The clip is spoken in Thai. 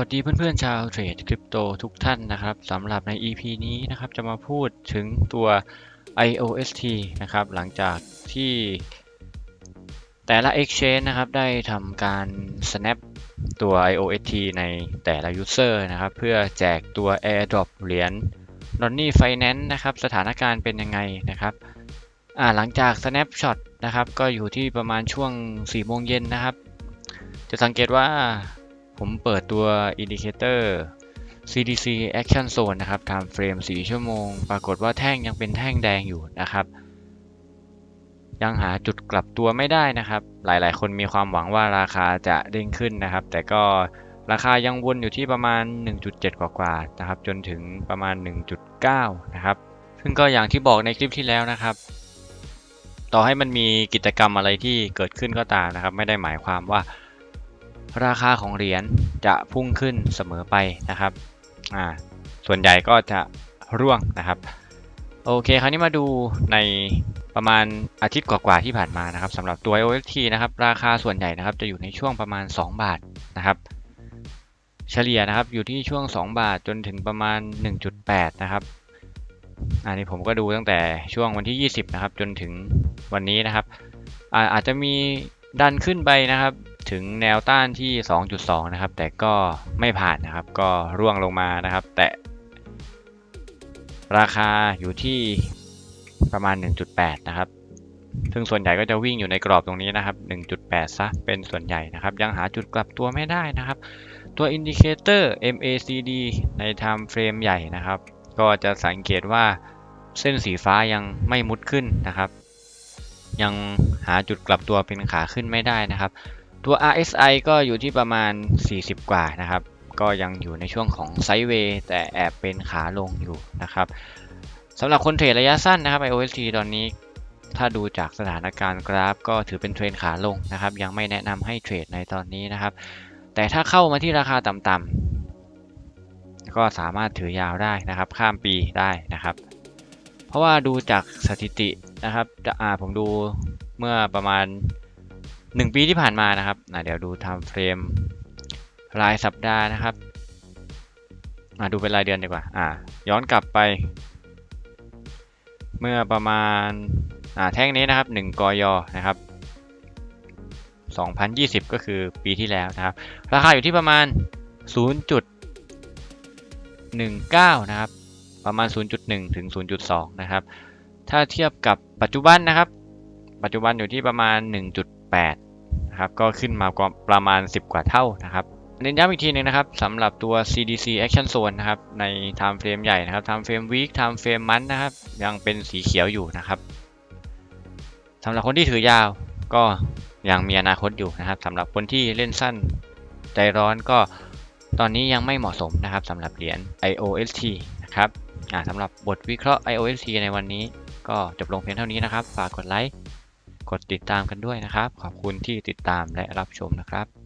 วัสดีเพื่อนๆชาวเทรดคริปโตทุกท่านนะครับสำหรับใน EP นี้นะครับจะมาพูดถึงตัว IOST นะครับหลังจากที่แต่ละ Exchange นะครับได้ทำการ snap ตัว IOST ในแต่ละ user นะครับเพื่อแจกตัว airdrop เหรียญ n o n n y Finance นะครับสถานการณ์เป็นยังไงนะครับหลังจาก snapshot นะครับก็อยู่ที่ประมาณช่วง4โมงเย็นนะครับ จะสังเกตว่า ผมเปิดตัว Indicator CDC Action Zone นะครับ Time Frame 4 ชั่วโมง ปรากฏว่าแท่งยังเป็นแท่งแดงอยู่นะครับ ยังหาจุดกลับตัวไม่ได้นะครับ หลายๆ คนมีความหวังว่าราคาจะเด้งขึ้นนะครับ แต่ก็ราคายังวนอยู่ที่ประมาณ 1.7 กว่าๆนะครับ จนถึงประมาณ 1.9 นะครับ ซึ่งก็อย่างที่บอกในคลิปที่แล้วนะครับ ต่อให้มันมีกิจกรรมอะไรที่เกิดขึ้นก็ตามนะครับ ไม่ได้หมายความว่า ราคาของเหรียญจะพุ่งขึ้นเสมอไปนะครับอ่าส่วนใหญ่ก็จะร่วงนะครับ โอเค คราวนี้มาดูในประมาณอาทิตย์กว่าๆที่ผ่านมานะครับสำหรับตัว OFT นะครับ ราคาส่วนใหญ่นะครับจะอยู่ในช่วงประมาณ 2 บาทนะครับ เฉลี่ยนะครับอยู่ที่ช่วง 2 บาทจนถึงประมาณ 1.8 นะครับ อันนี้ผมก็ดูตั้งแต่ช่วงวันที่ 20 นะครับ จนถึงวันนี้นะครับอาอาจจะมีดันขึ้นไปนะครับ ถึงแนวต้านที่ 2.2 นะครับ แต่ก็ไม่ผ่านนะครับ ก็ร่วงลงมานะครับ แต่ราคาอยู่ที่ประมาณ 1.8 นะครับ ซึ่งส่วนใหญ่ก็จะวิ่งอยู่ในกรอบตรงนี้นะครับ 1.8 ซะ เป็นส่วนใหญ่นะครับ ยังหาจุดกลับตัวไม่ได้นะครับ ตัวอินดิเคเตอร์ MACD ใน Time Frame ใหญ่นะครับ ก็จะสังเกตว่าเส้นสีฟ้ายังไม่มุดขึ้นนะครับ ยังหาจุดกลับตัวเป็นขาขึ้นไม่ได้นะครับ ตัว RSI ก็อยู่ที่ประมาณ 40 กว่านะครับ ก็ยังอยู่ในช่วงของไซด์เวย์แต่แอบเป็นขาลงอยู่นะครับสำหรับคนเทรดระยะสั้นนะครับ IOST ตอนนี้ถ้าดูจากสถานการณ์กราฟ ก็ถือเป็นเทรนขาลงนะครับ ยังไม่แนะนำให้เทรดในตอนนี้นะครับ แต่ถ้าเข้ามาที่ราคาต่ำๆก็สามารถถือยาวได้นะครับ ข้ามปีได้นะครับ เพราะว่าดูจากสถิตินะครับจะอ่าผมดูเมื่อประมาณ 1ปีที่ผ่านมานะครับนะเดี๋ยวดู time frame รายสัปดาห์นะครับอ่าดูเป็นรายเดือนดีกว่า อ่า ย้อนกลับไป เมื่อประมาณ อ่า แท่งนี้นะครับ 1กยนะครับ 2020 ก็คือปีที่แล้วนะครับ ราคาอยู่ที่ประมาณ 0.19 นะครับ ประมาณ 0.1 ถึง 0.2 นะครับ ถ้าเทียบกับปัจจุบันนะครับ ปัจจุบันอยู่ที่ประมาณ 1.8 นะครับก็ขึ้นมากว่าประมาณ 10 กว่าเท่านะครับเน้นย้ำอีกทีหนึงนะครับสำหรับตัว CDC Action Zone นะครับใน Time Frame ใหญ่นะครับ Time Frame Week Time Frame Month นะครับยังเป็นสีเขียวอยู่นะครับสำหรับคนที่ถือยาวก็ยังมีอนาคตอยู่นะครับสำหรับคนที่เล่นสั้นใจร้อนก็ตอนนี้ยังไม่เหมาะสมนะครับสำหรับเหรียญ IOST นะครับสำหรับบทวิเคราะห์ IOST ในวันนี้ก็จบลงเพียงเท่านี้นะครับ ฝากกดไลค์ ดติดตามกันด้วยนะครับ ขอบคุณที่ติดตามและรับชมนะครับ